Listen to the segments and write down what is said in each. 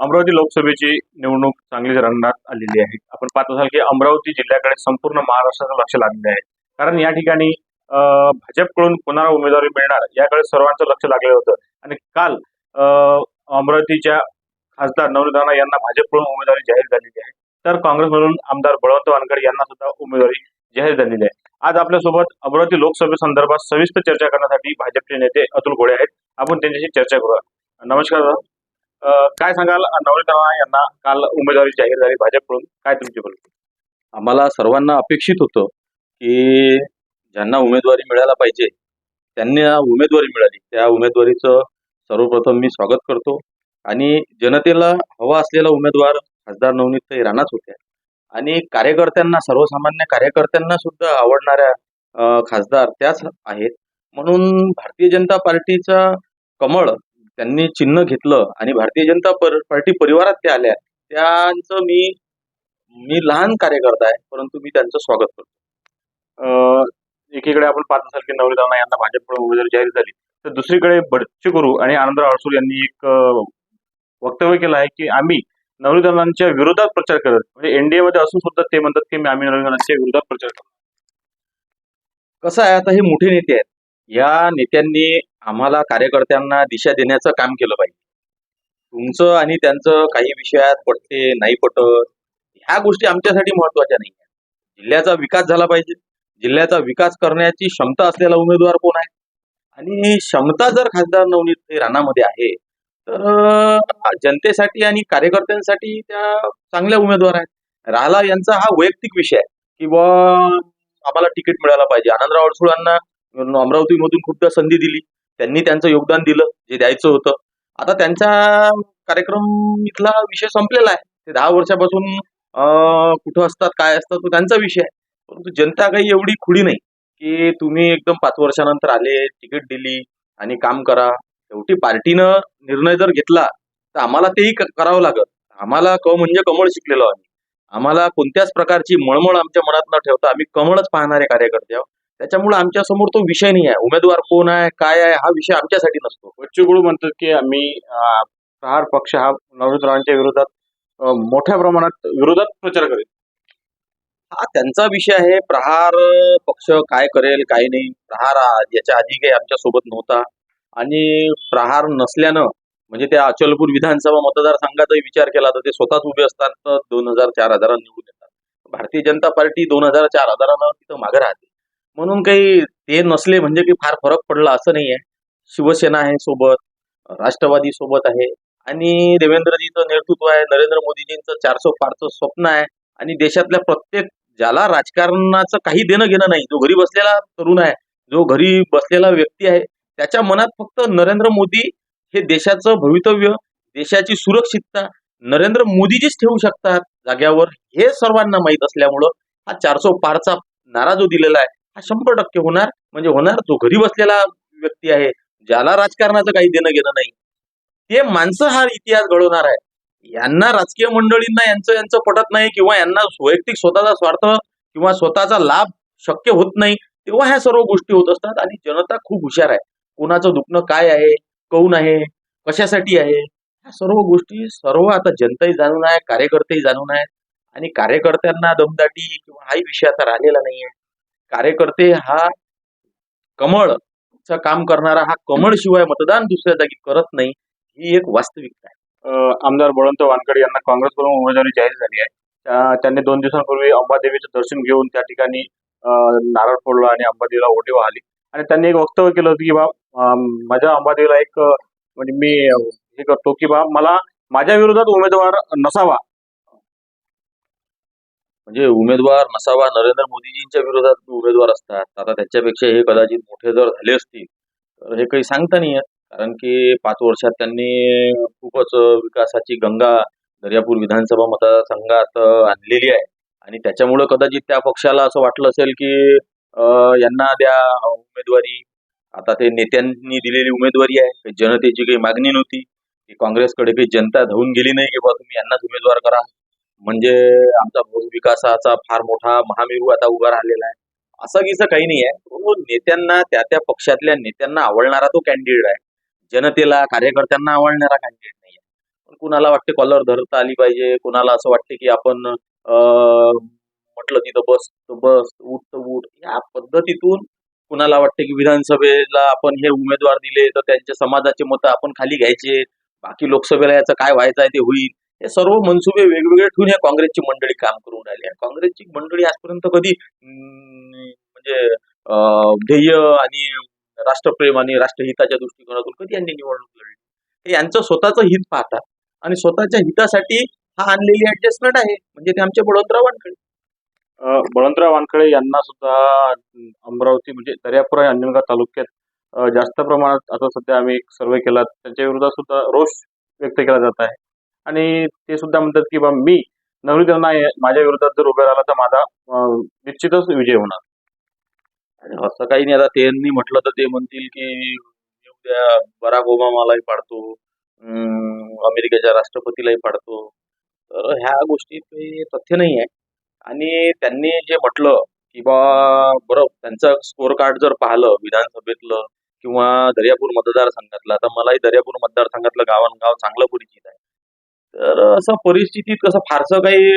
अमरावती लोकसभेची निवडणूक चांगलीच रंगणात आलेली आहे. आपण पाहत असाल की अमरावती जिल्ह्याकडे संपूर्ण महाराष्ट्राचं लक्ष लागले आहे. कारण या ठिकाणी अं, भाजपकडून कोणाला उमेदवारी मिळणार याकडे सर्वांचं लक्ष लागलेलं होतं. आणि काल अं, अमरावतीच्या खासदार नवनीत राणा यांना भाजपकडून उमेदवारी जाहीर झालेली आहे. तर काँग्रेसमधून आमदार बळवंत वानखडे यांना सुद्धा उमेदवारी जाहीर झालेली आहे. आज आपल्यासोबत अमरावती लोकसभेसंदर्भात सविस्तर चर्चा करण्यासाठी भाजपचे नेते अतुल गोळे आहेत. आपण त्यांच्याशी चर्चा करूया. नमस्कार काय सांगाल? नवनीत यांना काल उमेदवारी जाहीर झाली भाजपकडून. काय तुमची बोलतो आम्हाला सर्वांना अपेक्षित होतं की ज्यांना उमेदवारी मिळायला पाहिजे त्यांना उमेदवारी मिळाली. त्या उमेदवारीचं सर्वप्रथम मी स्वागत करतो. आणि जनतेला हवा असलेला उमेदवार खासदार नवनीत राणाच होत्या. आणि कार्यकर्त्यांना सर्वसामान्य कार्यकर्त्यांना सुद्धा आवडणाऱ्या खासदार त्याच आहेत. म्हणून भारतीय जनता पार्टीचा कमळ त्यांनी चिन्ह घेतलं आणि भारतीय जनता पार्टी परिवारात त्या आल्या. त्यांचं मी मी लहान कार्यकर्ता आहे परंतु मी त्यांचं स्वागत करतो. अं, एकीकडे आपण पाच असाल की राणा यांना भाजपकडून उमेदवारी जाहीर झाली. तर दुसरीकडे बच्चू गुरु आणि आनंदराव अडसूर यांनी एक वक्तव्य केलं आहे की आम्ही नवनीत विरोधात प्रचार करत म्हणजे एनडीए मध्ये असून सुद्धा ते म्हणतात की मी आम्ही नवनीत विरोधात प्रचार करतो. कसं आहे आता हे मोठे नेते आहेत. या नेत्यांनी आम्हाला कार्यकर्त्यांना दिशा देण्याचं काम केलं पाहिजे. तुमचं आणि त्यांचं काही विषयात पटते नाही पटत ह्या गोष्टी आमच्यासाठी महत्त्वाच्या नाही आहेत. जिल्ह्याचा विकास झाला पाहिजे. जिल्ह्याचा विकास करण्याची क्षमता असलेला उमेदवार कोण आहे? आणि क्षमता जर खासदार नवनीत राणामध्ये आहे तर जनतेसाठी आणि कार्यकर्त्यांसाठी त्या चांगल्या उमेदवार आहेत. राहला यांचा हा वैयक्तिक विषय आहे. की बुवा आम्हाला तिकीट मिळायला पाहिजे. आनंदराव अडसुळांना अमरावतीमधून खूपदा संधी दिली. त्यांनी त्यांचं योगदान दिलं जे द्यायचं होतं. आता त्यांचा कार्यक्रम इथला विषय संपलेला आहे. ते दहा वर्षापासून कुठं असतात काय असतात तो त्यांचा विषय आहे. परंतु जनता काही एवढी खुडी नाही की तुम्ही एकदम पाच वर्षानंतर आले तिकीट दिली आणि काम करा. शेवटी पार्टीनं निर्णय जर घेतला तर आम्हाला तेही करावं लागत आम्हाला क म्हणजे कमळ शिकलेलो आम्ही. आम्हाला कोणत्याच प्रकारची मळमळ आमच्या मनात न ठेवता आम्ही कमळच पाहणारे कार्यकर्ते आहोत. त्याच्यामुळे आमच्यासमोर तो विषय नाही आहे. उमेदवार कोण आहे काय आहे हा विषय आमच्यासाठी नसतो. बच्चू कडू म्हणतात की आम्ही प्रहार पक्ष हा नवनीत राणांच्या विरोधात मोठ्या प्रमाणात विरोधात प्रचार करेल. हा त्यांचा विषय आहे. प्रहार पक्ष काय करेल काय नाही. प्रहार याच्या आधी काही आमच्यासोबत नव्हता. आणि प्रहार नसल्यानं म्हणजे त्या अचलपूर विधानसभा मतदारसंघाचाही विचार केला तर ते स्वतःच उभे असतात तर दोन हजार चार हजारांना निवडून येतात. भारतीय जनता पार्टी दोन हजार चार हजारानं तिथं मागे राहते. म्हणून काही ते नसले म्हणजे काही फार फरक पडला असं नाही आहे शिवसेना आहे सोबत राष्ट्रवादी सोबत आहे. आणि देवेंद्रजीचं नेतृत्व आहे नरेंद्र मोदीजींचं चारसो पारचं स्वप्न आहे. आणि देशातल्या प्रत्येक ज्याला राजकारणाचं काही देणं घेणं नाही जो घरी बसलेला तरुण आहे जो घरी बसलेला व्यक्ती आहे त्याच्या मनात फक्त नरेंद्र मोदी हे देशाचं भवितव्य देशाची सुरक्षितता नरेंद्र मोदीजीच ठेवू शकतात जाग्यावर हे सर्वांना माहीत असल्यामुळं हा चारसो पारचा नारा जो दिलेला आहे हा शंभर टक्के होणार. म्हणजे होणार जो घरी बसलेला व्यक्ती आहे ज्याला राजकारणाचं काही देणं घेणं नाही ते माणसं हा इतिहास घडवणार आहे. यांना राजकीय मंडळींना यांचं यांचं पटत नाही किंवा यांना वैयक्तिक स्वतःचा स्वार्थ किंवा स्वतःचा लाभ शक्य होत नाही तेव्हा ह्या सर्व गोष्टी होत असतात आणि जनता खूप हुशार आहे. कोणाचं दुखणं काय आहे कौन आहे कशासाठी आहे ह्या सर्व गोष्टी सर्व आता जनताही जाणून आहे कार्यकर्तेही जाणून आहेत. आणि कार्यकर्त्यांना दमदाटी किंवा हाही विषय आता राहिलेला नाही आहे कार्यकर्ते हा कमळचं काम करणारा हा कमळ शिवाय मतदान दुसऱ्या जागी करत नाही ही एक वास्तविकता आहे. आमदार बळवंत वानखडे यांना काँग्रेसकडून उमेदवारी जाहीर झाली आहे. त्या- त्यांनी दोन दिवसांपूर्वी अंबादेवीचं दर्शन घेऊन त्या ठिकाणी नारळ फोडला आणि अंबादेवीला ओटी वाहली. आणि त्यांनी एक वक्तव्य केलं होतं की बा माझ्या अंबादेवीला एक म्हणजे मी हे करतो की बा मला माझ्या विरोधात उमेदवार नसावा. म्हणजे उमेदवार नसावा नरेंद्र मोदीजींच्या विरोधात उमेदवार असतात आता त्याच्यापेक्षा हे कदाचित मोठे जर झाले असतील तर हे काही सांगता नाही कारण की पाच वर्षात त्यांनी खूपच विकासाची गंगा दर्यापूर विधानसभा मतदारसंघात आणलेली आहे. आणि त्याच्यामुळं कदाचित त्या पक्षाला असं वाटलं असेल की यांना द्या उमेदवारी आता ते नेत्यांनी दिलेली उमेदवारी आहे. जनतेची काही मागणी नव्हती. की काँग्रेसकडे काही जनता धावून गेली नाही की बा तुम्ही यांनाच उमेदवार करा. म्हणजे आमचा विकासाचा फार मोठा महामेरू आता उभा राहिलेला आहे. असं कीचं काही नाही आहे. नेत्यांना त्या त्या पक्षातल्या नेत्यांना आवडणारा तो कॅन्डिडेट आहे. जनतेला कार्यकर्त्यांना आवडणारा कॅन्डिडेट नाही आहे. कुणाला वाटते कॉलर धरता आली पाहिजे? कुणाला असं वाटते की आपण म्हटलं तिथं बस बस उठ तर उठ. या पद्धतीतून कुणाला वाटते की विधानसभेला आपण हे उमेदवार दिले तर त्यांच्या समाजाचे मतं आपण खाली घ्यायचे. बाकी लोकसभेला याचं काय व्हायचं आहे ते होईल. हे सर्व मनसुबे वेगवेगळे ठेवून या काँग्रेसची मंडळी काम करून राहिली. आणि काँग्रेसची मंडळी आजपर्यंत कधी म्हणजे ध्येय आणि राष्ट्रप्रेम आणि राष्ट्रहिताच्या दृष्टिकोनातून कधी यांनी निवडणूक लढली? हे यांचं स्वतःचं हित पाहतात. आणि स्वतःच्या हितासाठी हा आणलेली ऍडजस्टमेंट आहे. म्हणजे ते आमचे बळवंतराव वानखळे. बळवंतराव वानखळे यांना सुद्धा अमरावती म्हणजे दर्यापूर आणि अंजनगाव तालुक्यात जास्त प्रमाणात आता सध्या आम्ही एक सर्वे केला. त्यांच्या विरोधात सुद्धा रोष व्यक्त केला जात आहे. आणि ते सुद्धा म्हणतात की बा मी नवरी नाही माझ्या विरोधात जर उभे राहिला तर माझा निश्चितच विजय होणार. आणि असं काही नाही. आता त्यांनी म्हटलं तर ते म्हणतील की उद्या बराक ओबामालाही पाडतो. अमेरिकेच्या राष्ट्रपतीलाही पाडतो. तर ह्या गोष्टीत काही तथ्य नाही आहे. आणि त्यांनी जे म्हटलं की बा बरं त्यांचं स्कोअर कार्ड जर पाहिलं विधानसभेतलं किंवा दर्यापूर मतदारसंघातलं आता मलाही दर्यापूर मतदारसंघातलं गावांगाव चांगलं परिचित आहे. तर असं परिस्थितीत कसं फारसं काही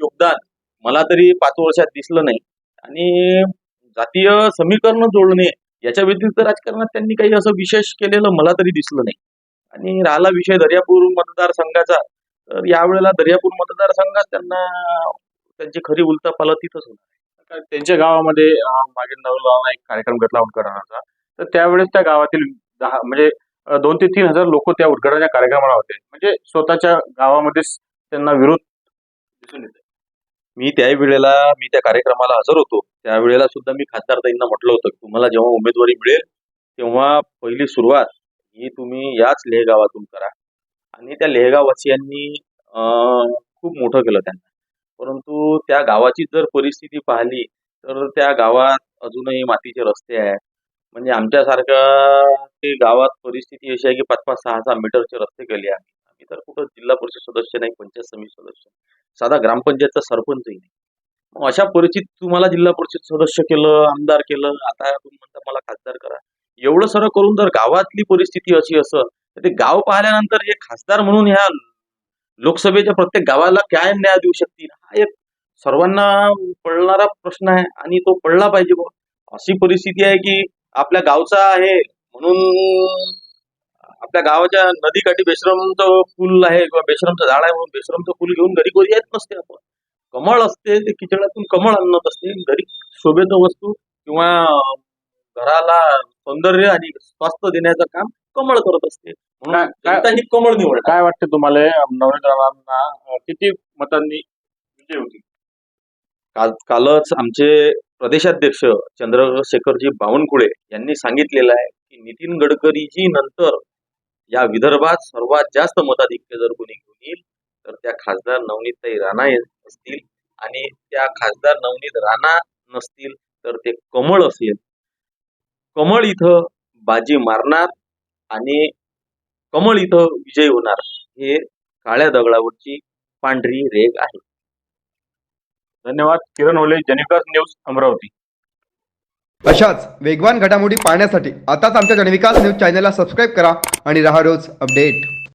योगदान मला तरी पाच वर्षात दिसलं नाही. आणि जातीय समीकरण जोडणे याच्या व्यतिरिक्त राजकारणात त्यांनी काही असं विशेष केलेलं मला तरी दिसलं नाही. आणि राहिला विषय दर्यापूर मतदारसंघाचा तर यावेळेला दर्यापूर मतदारसंघात त्यांना त्यांची खरी उलतापाला तिथंच होणार त्यांच्या गावामध्ये मागे नवलाला एक कार्यक्रम घेतला उद्घाटनाचा तर त्यावेळेस त्या गावातील दहा म्हणजे दोन ते तीन हजार लोक त्या उद्घाटनाच्या कार्यक्रमाला होते. म्हणजे स्वतःच्या गावामध्येच त्यांना विरोध दिसून येते मी त्याही वेळेला मी त्या कार्यक्रमाला हजर होतो. त्यावेळेला सुद्धा मी खासदारताईंना म्हटलं होतं की तुम्हाला जेव्हा उमेदवारी मिळेल तेव्हा पहिली सुरुवात ही तुम्ही याच लेहगावातून करा. आणि त्या लेहगाववासियांनी खूप मोठं केलं त्यांना. परंतु त्या गावाची जर परिस्थिती पाहिली तर त्या गावात अजूनही मातीचे रस्ते आहे म्हणजे आमच्यासारखं गावात परिस्थिती अशी आहे की पाच पाच सहा सहा मीटरचे रस्ते केले आहे. आम्ही तर कुठं जिल्हा परिषद सदस्य नाही पंचायत समिती सदस्य साधा ग्रामपंचायतचा सरपंचही नाही. मग अशा परिस्थितीत तुम्हाला जिल्हा परिषद सदस्य केलं आमदार केलं आता तुम्ही म्हणता मला खासदार करा. एवढं सर्व करून जर गावातली परिस्थिती अशी असं तर ते गाव पाहिल्यानंतर हे खासदार म्हणून ह्या लोकसभेच्या प्रत्येक गावाला काय न्याय देऊ शकतील? हा एक सर्वांना पडणारा प्रश्न आहे आणि तो पडला पाहिजे अशी परिस्थिती आहे की आपल्या गावचा आहे म्हणून आपल्या गावाच्या नदीकाठी बेश्रमचं फुल आहे किंवा बेश्रमचं झाड आहे म्हणून बेश्रमचं फुल घेऊन घरी कोणी येत नसते आपण. कमळ असते ते किचडातून कमळ आणत असते. घरी शोभेचं वस्तू किंवा घराला सौंदर्य आणि स्वास्थ्य देण्याचं काम कमळ करत असते. म्हणून ही कमळ निवड काय वाटते तुम्हाला? नवनीत राणांना अ, किती मतांनी विजय होती काल कालच आमचे प्रदेशाध्यक्ष चंद्रशेखरजी बावनकुळे यांनी सांगितलेलं आहे की नितीन गडकरीजी नंतर या विदर्भात सर्वात जास्त मताधिक्य जर कोणी घेऊन येईल तर त्या खासदार नवनीतताई राणा असतील आणि त्या खासदार नवनीत राणा नसतील तर ते कमळ असेल. कमळ इथं बाजी मारणार आणि कमळ इथं विजय होणार हे काळ्या दगडावरची पांढरी रेग आहे. धन्यवाद. किरण होले जनविकास न्यूज अमरावती. अशाच वेगवान घडामोडी पाहण्यासाठी आताच आमच्या जनविकास न्यूज चॅनलला सबस्क्राईब करा आणि राहा रोज अपडेट.